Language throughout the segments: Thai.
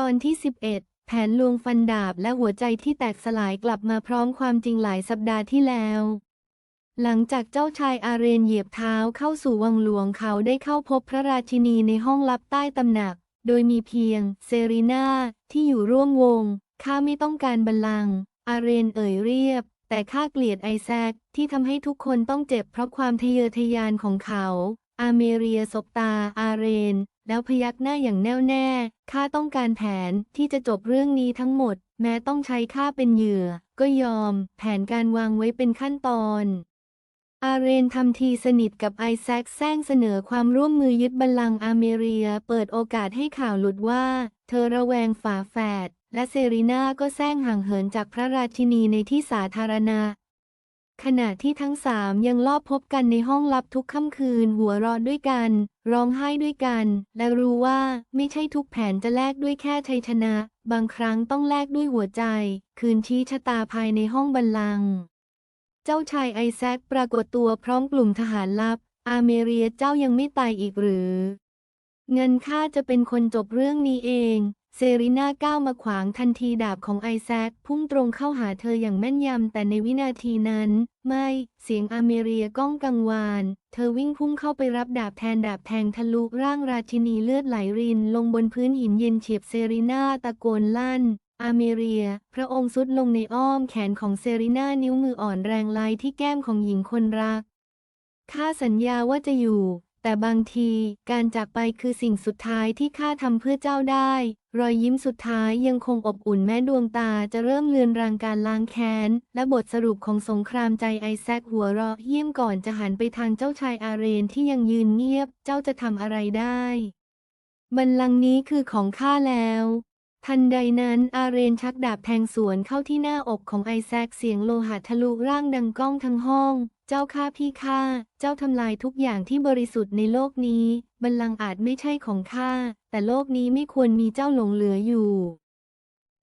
ตอนที่ 11 แผนลวงฟันดาบและหัวใจที่แตกสลายกลับมาพร้อมความจริงหลายสัปดาห์ที่แล้ว หลังจากเจ้าชายอาเรนเหยียบเท้าเข้าสู่วังหลวงเขาได้เข้าพบพระราชินีในห้องลับใต้ตำหนัก โดยมีเพียง เซรีนาที่อยู่ร่วมวง ข้าไม่ต้องการบัลลังก์อาเรนเอ่ยเรียบ แต่ข้าเกลียดไอแซคที่ทำให้ทุกคนต้องเจ็บเพราะความทะเยอทะยานของเขา อาเมเรียสบตา อาเรน แล้วพยักหน้าอย่างแน่วแน่ ข้าต้องการแผนที่จะจบเรื่องนี้ทั้งหมด แม้ต้องใช้ข้าเป็นเหยื่อ ก็ยอม แผนการวางไว้เป็นขั้นตอน อาเรนทำทีสนิทกับไอแซคแซงเสนอความร่วมมือยึดบัลลังก์อาเมเรีย เปิดโอกาสให้ข่าวหลุดว่า เธอระแวงฝาแฝดและเซรีนาก็แซงห่างเหินจากพระราชินีในที่สาธารณะ ขณะที่ทั้งสามยังลอบพบกันในห้องลับทุกค่ำคืน หัวเราะด้วยกัน ร้องไห้ด้วยกัน และรู้ว่าไม่ใช่ทุกแผนจะแลกด้วยแค่ชัยชนะ บางครั้งต้องแลกด้วยหัวใจ คืนชี้ชะตาภายในห้องบัลลังก์เจ้าชายไอแซคปรากฏตัวพร้อมกลุ่มทหารลับ อาเมเรียเจ้ายังไม่ตายอีกหรือเงินข้าจะเป็นคนจบเรื่องนี้เอง เซรีนาก้าวมาขวางทันทีดาบของไอแซคพุ่งตรงเข้าหาเธออย่างแม่นยำแต่ในวินาทีนั้น ไม่ เสียงอาเมเรียก้องกังวาน เธอวิ่งพุ่งเข้าไปรับดาบแทนดาบแทงทะลุร่างราชินีเลือดไหลริน ลงบนพื้นหินเย็นเฉียบเซรีนาตะโกนลั่นอาเมเรีย พระองค์สุดลงในอ้อมแขนของเซรีนานิ้วมืออ่อนแรงไล่ที่แก้มของหญิงคนรักข้าสัญญาว่าจะอยู่ แต่บางทีการจากไปคือสิ่งสุดท้ายที่ข้าทำเพื่อเจ้าได้ รอยยิ้มสุดท้ายยังคงอบอุ่นแม้ดวงตาจะเริ่มเลือนรางการล้างแค้น และบทสรุปของสงครามใจไอแซคหัวเราะเยี่ยมก่อนจะหันไปทางเจ้าชายอาเรนที่ยังยืนเงียบ เจ้าจะทำอะไรได้ บัลลังก์นี้คือของข้าแล้ว ทันใดนั้นอาเรนชักดาบแทงสวนเข้าที่หน้าอกของไอแซคเสียงโลหะทะลุร่างดังก้องทั้งห้อง เจ้าข้าพี่ข้า เจ้าทำลายทุกอย่างที่บริสุทธิ์ในโลกนี้ บัลลังก์อาจไม่ใช่ของข้า แต่โลกนี้ไม่ควรมีเจ้าหลงเหลืออยู่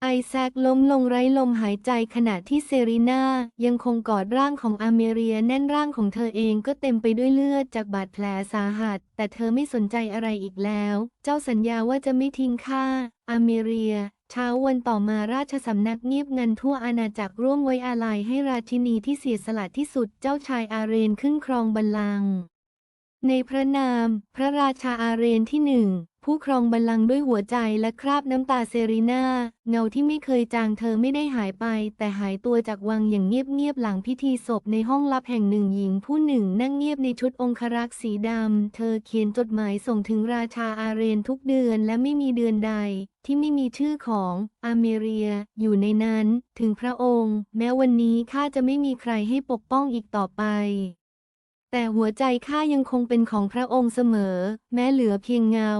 ไอแซคล้มลงไร้ลมหายใจขณะที่เซรีนายังคงกอดร่างของอาเมเรียแน่นร่างของเธอเองก็เต็มไปด้วยเลือดจากบาดแผลสาหัส แต่เธอไม่สนใจอะไรอีกแล้ว เจ้าสัญญาว่าจะไม่ทิ้งข้าอาเมเรีย เช้าวันต่อมาราชสำนักเงียบงันทั่วอาณาจักรร่วมไว้อาลัยให้ราชินีที่เสียสละที่สุดเจ้าชายอาเรนขึ้นครองบัลลังก์ในพระนาม พระราชาอาเรนที่หนึ่ง ผู้ครองบัลลังก์ด้วยหัวใจและคราบน้ำตาเซรีนาเงาที่ไม่เคยจางเธอไม่ได้หายไป แต่หายตัวจากวังอย่างเงียบๆหลังพิธีศพในห้องลับแห่งหนึ่งหญิงผู้หนึ่งนั่งเงียบในชุดองครักษ์สีดำ เธอเขียนจดหมายส่งถึงราชาอาเรนทุกเดือนและไม่มีเดือนใด ที่ไม่มีชื่อของอาเมเรีย อยู่ในนั้น ถึงพระองค์ แม้วันนี้ข้าจะไม่มีใครให้ปกป้องอีกต่อไปแต่หัวใจข้ายังคงเป็นของพระองค์เสมอ แม้เหลือเพียงเงา